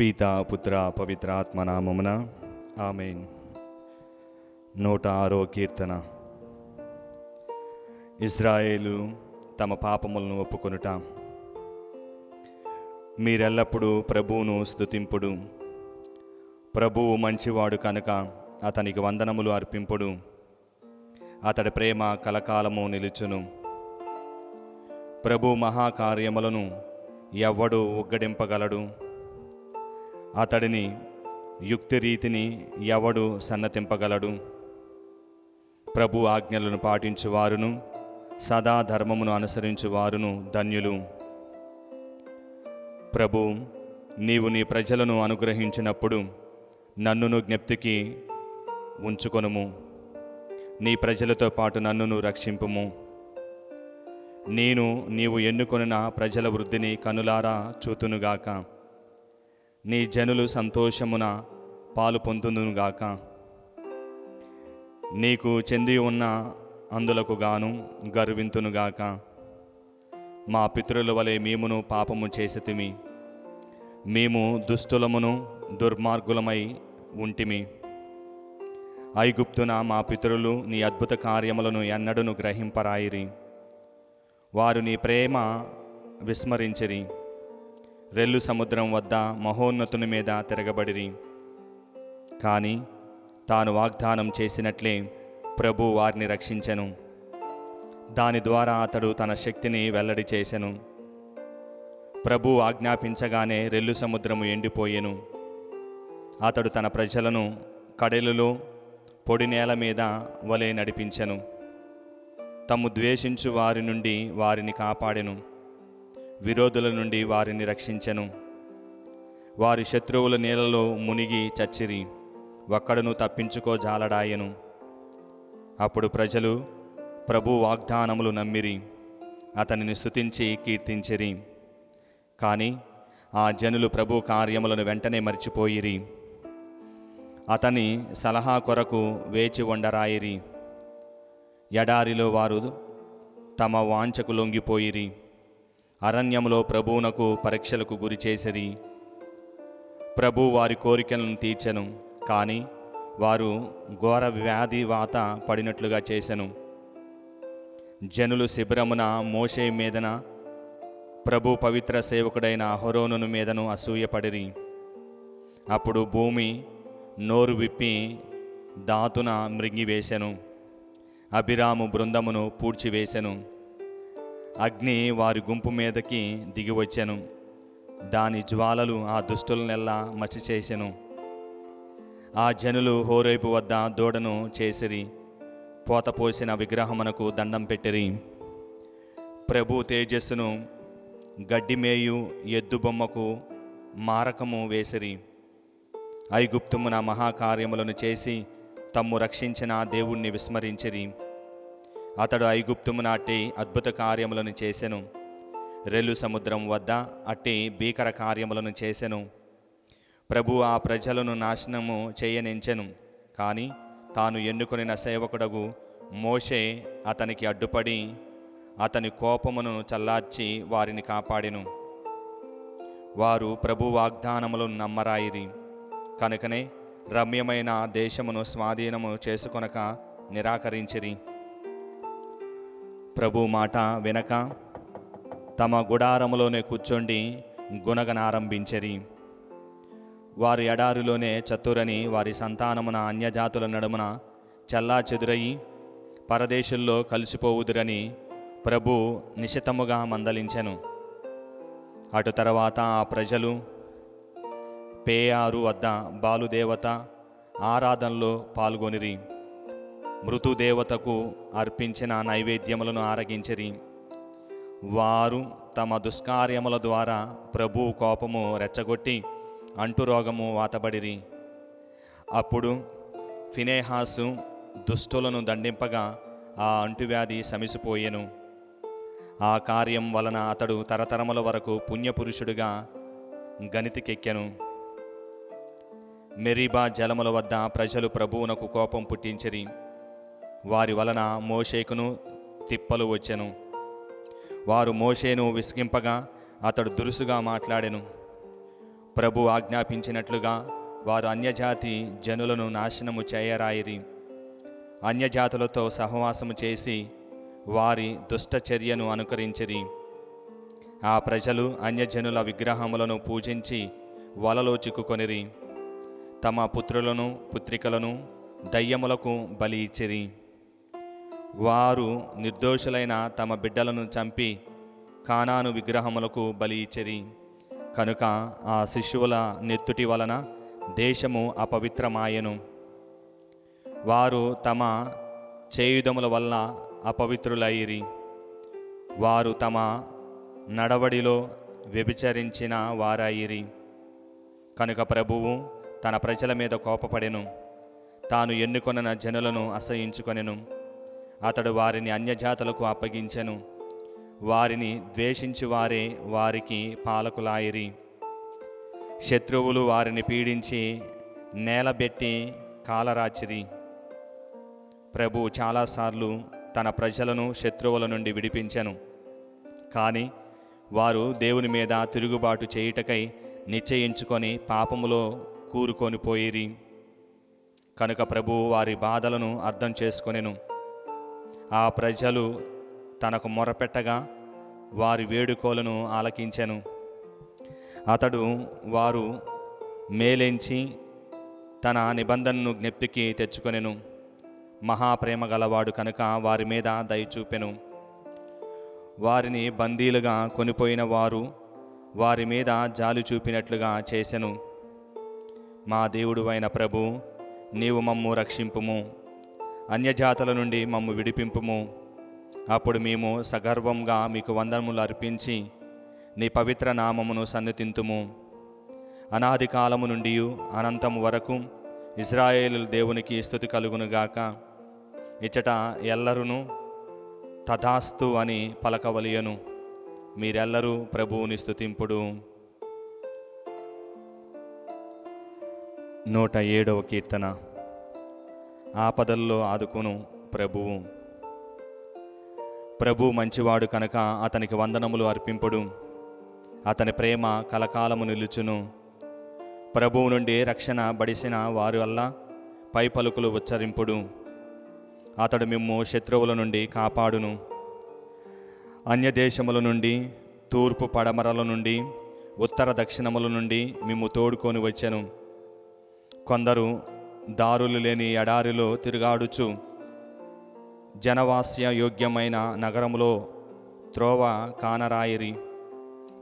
పీత పుత్ర పవిత్ర ఆత్మనామమున ఆమెన్. నూట ఆరో కీర్తన. ఇజ్రాయేలు తమ పాపములను ఒప్పుకొనుట. మీరెల్లప్పుడూ ప్రభువును స్థుతింపుడు ప్రభువు మంచివాడు కనుక అతనికి వందనములు అర్పింపుడు. అతడి ప్రేమ కలకాలము నిలుచును. ప్రభు మహాకార్యములను ఎవ్వడు ఉగ్గడింపగలడు. అతడిని యుక్తి రీతిని ఎవడు సన్నతింపగలడు? ప్రభు ఆజ్ఞలను పాటించువారును సదా ధర్మమును అనుసరించువారును ధన్యులు. ప్రభు నీవు నీ ప్రజలను అనుగ్రహించినప్పుడు నన్నును జ్ఞప్తికి ఉంచుకొనుము. నీ ప్రజలతో పాటు నన్నును రక్షింపుము. నేను నీవు ఎన్నుకొనిన ప్రజల వృద్ధిని కనులారా చూతునుగాక. నీ జనులు సంతోషమున పాలు పొందునుగాక. నీకు చెంది ఉన్న అందులకు గాను గర్వింతునుగాక. మా పితరుల వలె మేమును పాపము చేసితిమి. మేము దుష్టులమును దుర్మార్గులమై ఉంటిమి. ఐగుప్తున మా పితరులు నీ అద్భుత కార్యములను ఎన్నడను గ్రహింపరాయిరి. వారు నీ ప్రేమ విస్మరించిరి. రెల్లు సముద్రం వద్ద మహోన్నతుని మీద తిరగబడిరి. కానీ తాను వాగ్దానం చేసినట్లే ప్రభు వారిని రక్షించెను. దాని ద్వారా అతడు తన శక్తిని వెల్లడి చేసెను. ప్రభు ఆజ్ఞాపించగానే రెల్లు సముద్రము ఎండిపోయెను. అతడు తన ప్రజలను కడెలులో పొడి నేల మీద వలె నడిపించెను. తమ్ము ద్వేషించు వారి నుండి వారిని కాపాడెను. విరోధుల నుండి వారిని రక్షించెను. వారి శత్రువుల నీళ్ళలో మునిగి చచ్చిరి ఒక్కడును తప్పించుకోజాలడాయెను. అప్పుడు ప్రజలు ప్రభు వాగ్దానములు నమ్మిరి అతనిని స్తుతించి కీర్తించిరి. కానీ ఆ జనులు ప్రభు కార్యములను వెంటనే మర్చిపోయిరి. అతని సలహా కొరకు వేచి ఉండరాయిరి. ఎడారిలో వారు తమ వాంఛకు లొంగిపోయిరి. అరణ్యములో ప్రభువునకు పరీక్షలకు గురి చేసిరి ప్రభు వారి కోరికలను తీర్చెను కానీ వారు ఘోర వ్యాధి వాత పడినట్లుగా చేసెను. జనులు శిబిరమున మోషే మీదన ప్రభు పవిత్ర సేవకుడైన హొరోనును మీదను అసూయపడిరి. అప్పుడు భూమి నోరు విప్పి దాతున మృంగివేశను అభిరాము బృందమును పూడ్చివేశెను అగ్ని వారి గుంపు మీదకి దిగివచ్చెను దాని జ్వాలలు ఆ దుష్టులనెల్లా మసి చేసెను. ఆ జనులు హోరేపు వద్ద దూడను చేసిరి. పోత పోసిన విగ్రహమునకు దండం పెట్టిరి. ప్రభు తేజస్సును గడ్డిమేయు ఎద్దు బొమ్మకు మారకము వేసిరి. ఐగుప్తుమున మహాకార్యములను చేసి తమ్ము రక్షించిన దేవుణ్ణి విస్మరించిరి. అతడు ఐగుప్తుము నాటి అద్భుత కార్యములను చేసెను. రెల్లు సముద్రం వద్ద అట్టి భీకర కార్యములను చేసెను. ప్రభు ఆ ప్రజలను నాశనము చేయనించెను. కానీ తాను ఎన్నుకొనిన సేవకుడగు మోషే అతనికి అడ్డుపడి అతని కోపమును చల్లార్చి వారిని కాపాడెను. వారు ప్రభు వాగ్దానములను నమ్మరాయిరి. కనుకనే రమ్యమైన దేశమును స్వాధీనము చేసుకొనక నిరాకరించిరి. ప్రభు మాట వినక తమ గుడారములోనే కూర్చొండి గుణగనారంభించరి వారి ఎడారిలోనే చతురని వారి సంతానమున అన్యజాతుల నడుమున చల్లా చెదురయి పరదేశుల్లో కలిసిపోవుదురని ప్రభు నిశితముగా మందలించెను. అటు తర్వాత ఆ ప్రజలు పేయారు వద్ద బాలుదేవత ఆరాధనలో పాల్గొనిరి. మృతుదేవతకు అర్పించిన నైవేద్యములను ఆరగించిరి. వారు తమ దుష్కార్యముల ద్వారా ప్రభు కోపము రెచ్చగొట్టి అంటురోగము వాతబడిరి. అప్పుడు ఫినేహాసు దుష్టులను దండింపగా ఆ అంటువ్యాధి శమిసిపోయెను. ఆ కార్యం వలన అతడు తరతరముల వరకు పుణ్యపురుషుడుగా గణితికెక్కెను. మెరీబా జలముల వద్ద ప్రజలు ప్రభువునకు కోపం పుట్టించిరి. వారి వలన మోషేకును తిప్పలు వచ్చెను. వారు మోషేను విసిగింపగా అతడు దురుసుగా మాట్లాడెను. ప్రభు ఆజ్ఞాపించినట్లుగా వారు అన్యజాతి జనులను నాశనము చేయరాయిరి. అన్యజాతులతో సహవాసము చేసి వారి దుష్టచర్యను అనుకరించిరి. ఆ ప్రజలు అన్యజనుల విగ్రహములను పూజించి వలలో చిక్కుకొనిరి. తమ పుత్రులను పుత్రికలను దయ్యములకు బలి ఇచ్చిరి. వారు నిర్దోషులైన తమ బిడ్డలను చంపి కానాను విగ్రహములకు బలి ఇచ్చిరి. కనుక ఆ శిశువుల నెత్తుటి వలన దేశము అపవిత్రమాయెను. వారు తమ చేయుదముల వల్ల అపవిత్రులయ్యిరి. వారు తమ నడవడిలో వ్యభిచరించిన వారాయిరి కనుక ప్రభువు తన ప్రజల మీద కోపపడెను. తాను ఎన్నుకొన్న జనులను అసహించుకొనెను. అతడు వారిని అన్యజాతులకు అప్పగించెను. వారిని ద్వేషించి వారే వారికి పాలకులాయిరి. శత్రువులు వారిని పీడించి నేలబెట్టి కాలరాచిరి. ప్రభు చాలాసార్లు తన ప్రజలను శత్రువుల నుండి విడిపించెను. కానీ వారు దేవుని మీద తిరుగుబాటు చేయుటకై నిశ్చయించుకొని పాపములో కూరుకొని పోయిరి. కనుక ప్రభు వారి బాధలను అర్థం చేసుకొనెను. ఆ ప్రజలు తనకు మొరపెట్టగా వారి వేడుకోలను ఆలకించెను. అతడు వారు మేలెంచి తన నిబంధనను జ్ఞప్తికి తెచ్చుకొనెను. మహాప్రేమ గలవాడు కనుక వారి మీద దయచూపెను వారిని బందీలుగా కొనిపోయిన వారు వారి మీద జాలి చూపినట్లుగా చేసెను. మా దేవుడు అయిన ప్రభు నీవు మమ్ము రక్షింపుము. అన్యజాతుల నుండి మమ్ము విడిపింపుము. అప్పుడు మేము సగర్వంగా మీకు వందనములు అర్పించి నీ పవిత్ర నామమును సన్నితింతుము అనాది కాలము నుండి అనంతము వరకు ఇజ్రాయేలు దేవునికి స్థుతి కలుగునుగాక ఇచ్చట ఎల్లరును తథాస్తు అని పలకవలియను. మీరెల్లరూ ప్రభువుని స్థుతింపుడు. నూట ఏడవ కీర్తన. ఆపదల్లో ఆదుకును ప్రభువు. ప్రభు మంచివాడు కనుక అతనికి వందనములు అర్పింపుడు. అతని ప్రేమ కలకాలము నిలుచును. ప్రభువు నుండి రక్షణ బడిసిన వారి వల్ల పై పలుకులు ఉచ్చరింపుడు. అతడు మిమ్ము శత్రువుల నుండి కాపాడును. అన్యదేశముల నుండి తూర్పు పడమరల నుండి ఉత్తర దక్షిణముల నుండి మిమ్ము తోడుకొని వచ్చాను. కొందరు దారులు లేని ఎడారిలో తిరుగాడుచు జనవాస్య యోగ్యమైన నగరములో త్రోవ కానరాయిరి.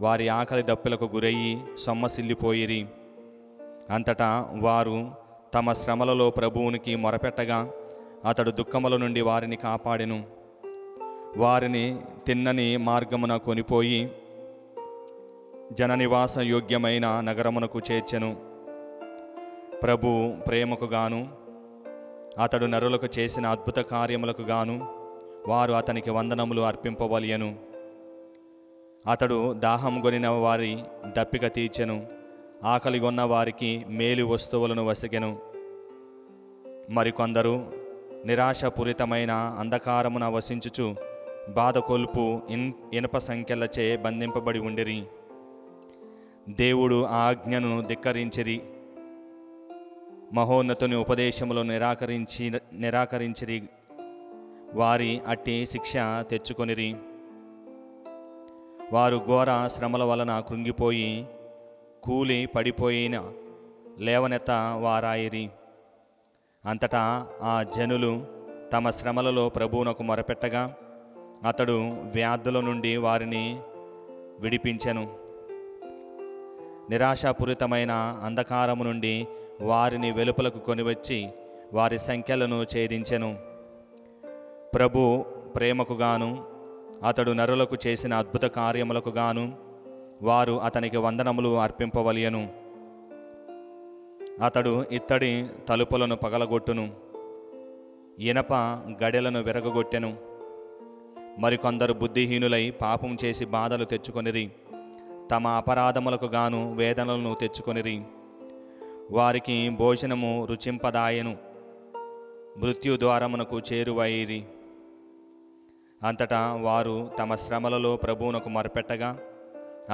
వారి ఆకలి దప్పులకు గురయ్యి సొమ్మసిల్లిపోయిరి. అంతటా వారు తమ శ్రమలలో ప్రభువునికి మొరపెట్టగా అతడు దుఃఖముల నుండి వారిని కాపాడెను. వారిని తిన్నని మార్గమున కొనిపోయి జననివాస యోగ్యమైన నగరమునకు చేర్చెను. ప్రభు ప్రేమకు గాను అతడు నరులకు చేసిన అద్భుత కార్యములకు గాను వారు అతనికి వందనములు అర్పింపవలియను. అతడు దాహం గొనిన వారి దప్పిక తీర్చెను ఆకలిగొన్న వారికి మేలు వస్తువులను వసిగెను. మరికొందరు నిరాశపూరితమైన అంధకారమున వసించుచు బాధ కొల్పు ఇన్ ఇనప సంఖ్యలచే బంధింపబడి ఉండిరి. దేవుడు ఆజ్ఞను ధిక్కరించిరి. మహోన్నతుని ఉపదేశములు నిరాకరించి నిరాకరించిరి. వారి అట్టి శిక్ష తెచ్చుకొనిరి. వారు ఘోర శ్రమల వలన కృంగిపోయి కూలి పడిపోయిన లేవనెత్త వారాయిరి. అంతటా ఆ జనులు తమ శ్రమలలో ప్రభువునకు మొరపెట్టగా అతడు వ్యాధుల నుండి వారిని విడిపించెను. నిరాశాపూరితమైన అంధకారము నుండి వారిని వెలుపలకు కొనివచ్చి వారి సంఖ్యలను ఛేదించెను. ప్రభు ప్రేమకు గాను అతడు నరులకు చేసిన అద్భుత కార్యములకు గాను వారు అతనికి వందనములు అర్పింపవలయను. అతడు ఇత్తడి తలుపులను పగలగొట్టును ఇనప గడెలను విరగగొట్టెను. మరికొందరు బుద్ధిహీనులై పాపం చేసి బాధలు తెచ్చుకొనిరి తమ అపరాధములకు గాను వేదనలను తెచ్చుకొనిరి. వారికి భోజనము రుచింపదాయను. మృత్యు ద్వారమునకు చేరువైరి. అంతటా వారు తమ శ్రమలలో ప్రభువునకు మొరపెట్టగా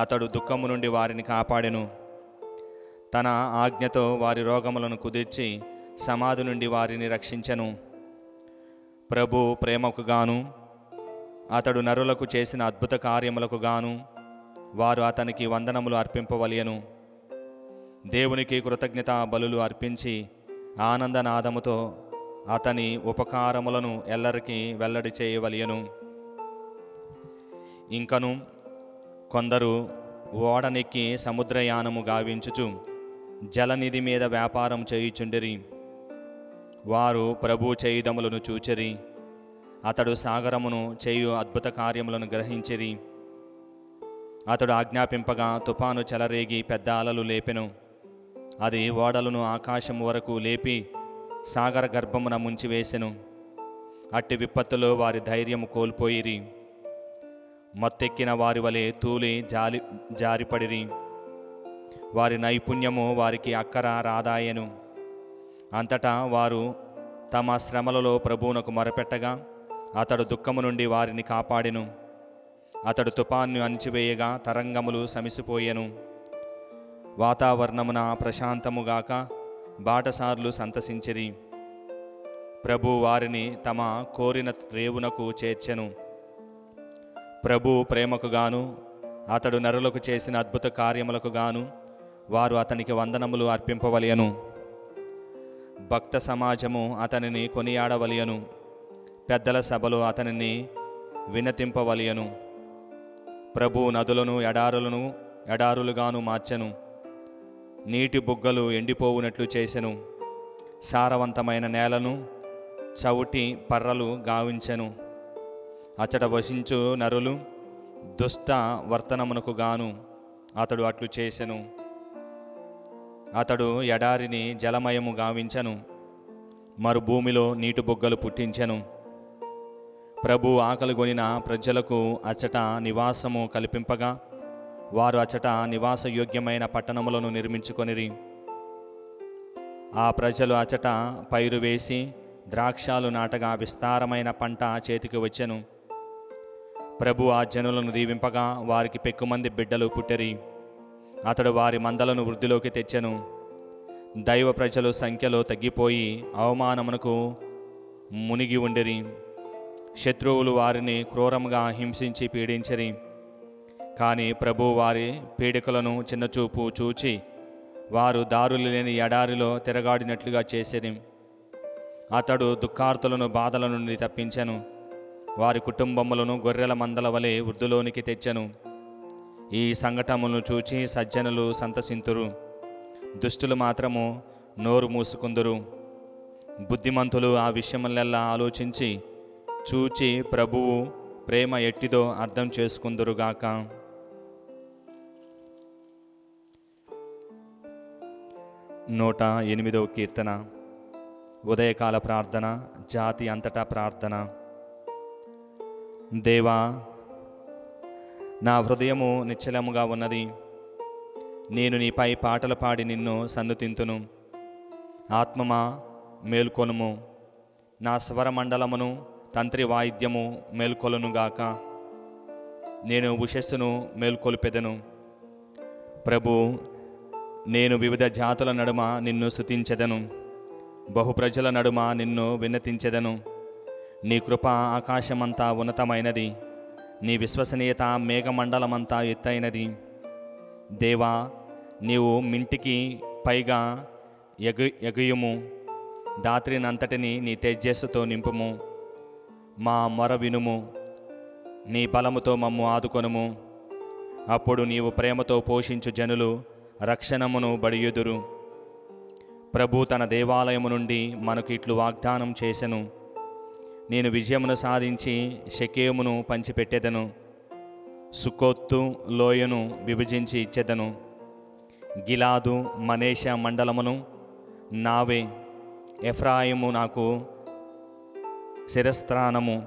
అతడు దుఃఖము నుండి వారిని కాపాడెను. తన ఆజ్ఞతో వారి రోగములను కుదిర్చి సమాధి నుండి వారిని రక్షించెను. ప్రభు ప్రేమకు గాను అతడు నరులకు చేసిన అద్భుత కార్యములకు గాను వారు అతనికి వందనములు అర్పింపవలయను. దేవునికి కృతజ్ఞత బలులు అర్పించి ఆనందనాదముతో అతని ఉపకారములను ఎల్లరికీ వెల్లడి చేయవలయను. ఇంకను కొందరు ఓడనెక్కి సముద్రయానము గావించుచు జలనిధి మీద వ్యాపారం చేయుచుండిరి. వారు ప్రభు చేయుదములను చూచిరి. అతడు సాగరమును చేయు అద్భుత కార్యములను గ్రహించిరి. అతడు ఆజ్ఞాపింపగా తుఫాను చెలరేగి పెద్ద అలలు లేపెను. అది ఓడలను ఆకాశం వరకు లేపి సాగర గర్భమున ముంచివేసెను. అట్టి విపత్తులో వారి ధైర్యము కోల్పోయిరి. మత్తెక్కిన వారి వలె తూలి జాలి జారిపడిరి. వారి నైపుణ్యము వారికి అక్కర రాదాయెను. అంతటా వారు తమ శ్రమలలో ప్రభువునకు మొరపెట్టగా అతడు దుఃఖము నుండి వారిని కాపాడెను. అతడు తుపాన్ను అణిచివేయగా తరంగములు సమిసిపోయెను. వాతావరణమున ప్రశాంతముగాక బాటసార్లు సంతసించిరి. ప్రభు వారిని తమ కోరిన రేవునకు చేర్చెను. ప్రభు ప్రేమకు గాను అతడు నరులకు చేసిన అద్భుత కార్యములకు గాను వారు అతనికి వందనములు అర్పింపవలయను. భక్త సమాజము అతనిని కొనియాడవలయను. పెద్దల సభలో అతనిని వినతింపవలయను. ప్రభు నదులను ఎడారులను ఎడారులుగాను మార్చెను. నీటి బుగ్గలు ఎండిపోవునట్లు చేసెను. సారవంతమైన నేలను చవిటి పర్రలు గావించెను. అచట వసించు నరులు దుష్ట వర్తనమునకు గాను అతడు అట్లు చేసెను. అతడు ఎడారిని జలమయము గావించెను. మరు భూమిలో నీటి బొగ్గలు పుట్టించెను. ప్రభు ఆకలిగొనిన ప్రజలకు అచట నివాసము కల్పింపగా వారు అచట నివాసయోగ్యమైన పట్టణములను నిర్మించుకొనిరి. ఆ ప్రజలు అచట పైరు వేసి ద్రాక్షాలు నాటగా విస్తారమైన పంట చేతికి వచ్చెను. ప్రభు ఆ జనులను దీవింపగా వారికి పెక్కుమంది బిడ్డలు పుట్టిరి. అతడు వారి మందలను వృద్ధిలోకి తెచ్చెను. దైవ ప్రజలు సంఖ్యలో తగ్గిపోయి అవమానమునకు మునిగి ఉండిరి. శత్రువులు వారిని క్రూరంగా హింసించి పీడించిరి. కానీ ప్రభు వారి పీడికలను చిన్నచూపు చూచి వారు దారులు లేని ఎడారిలో తిరగాడినట్లుగా చేసేది. అతడు దుఃఖార్తులను బాధల నుండి తప్పించను. వారి కుటుంబములను గొర్రెల మందల వలె వృద్ధులోనికి తెచ్చను. ఈ సంఘటనలను చూచి సజ్జనులు సంతసింతురు. దుష్టులు మాత్రము నోరు మూసుకుందురు. బుద్ధిమంతులు ఆ విషయములెల్లా ఆలోచించి చూచి ప్రభువు ప్రేమ ఎట్టిదో అర్థం చేసుకుందురుగాక. నూట ఎనిమిదవ కీర్తన ఉదయకాల ప్రార్థన జాతి అంతటా ప్రార్థన. దేవా నా హృదయము నిశ్చలముగా ఉన్నది. నేను నీపై పాటలు పాడి నిన్ను సన్నుతింతును. ఆత్మమా మేల్కొనుము. నా స్వరమండలమును తంత్రి వాయిద్యము మేల్కొలునుగాక నేను ఉషస్సును మేల్కొల్పెదను. ప్రభు నేను వివిధ జాతుల నడుమ నిన్ను స్తుతించెదను. బహుప్రజల నడుమ నిన్ను విన్నతించెదను. నీ కృప ఆకాశమంతా ఉన్నతమైనది. నీ విశ్వసనీయత మేఘమండలమంతా ఎత్తైనది. దేవా నీవు మింటికి పైగా ఎగు ఎగుయుము. దాత్రినంతటిని నీ తేజస్సుతో నింపుము. మా మొర వినుము. నీ బలముతో మమ్ము ఆదుకొనుము. అప్పుడు నీవు ప్రేమతో పోషించు జనులు రక్షణమును బడియుదురు. ప్రభు తన దేవాలయము నుండి మనకు ఇట్లు వాగ్దానం చేసెను. నేను విజయమును సాధించి షకేమును పంచిపెట్టెదను. సుకోత్తు లోయను విభజించి ఇచ్చెదను. గిలాదు మనేష మండలమును నావే. ఎఫ్రాయిము నాకు శిరస్త్రానము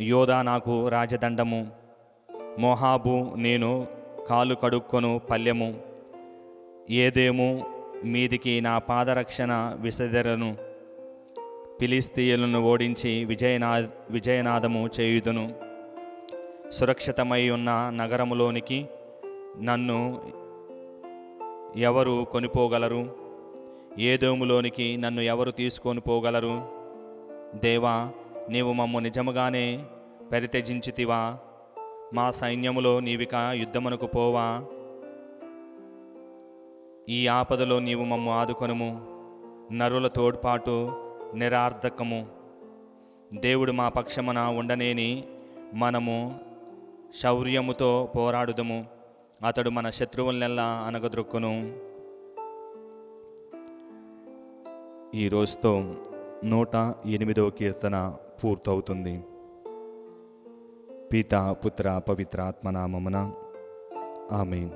యోధా నాకు రాజదండము. మోహాబు నేను కాలు కడుక్కొను పల్లెము. ఏదేమో మీదికి నా పాదరక్షణ విసదెరను పిలిస్తీయులను ఓడించి విజయనా విజయనాదము చేయుదును. సురక్షితమై ఉన్న నగరములోనికి నన్ను ఎవరు కొనిపోగలరు? ఏదోములోనికి నన్ను ఎవరు తీసుకొని పోగలరు? దేవా నీవు మమ్ము నిజముగానే పరిత్యజించితివా? మా సైన్యములో నీవిక యుద్ధమునకు పోవా? ఈ ఆపదలో నీవు మమ్ము ఆదుకొనుము నరుల తోడ్పాటు నిరార్థకము దేవుడు మా పక్షమున ఉండనేని మనము శౌర్యముతో పోరాడుదము అతడు మన శత్రువులనెల్లా అనగద్రొక్కును ఈ రోజుతో నూట ఎనిమిదవ కీర్తన పూర్తవుతుంది. పిత పుత్ర పవిత్ర ఆత్మనామమున ఆమె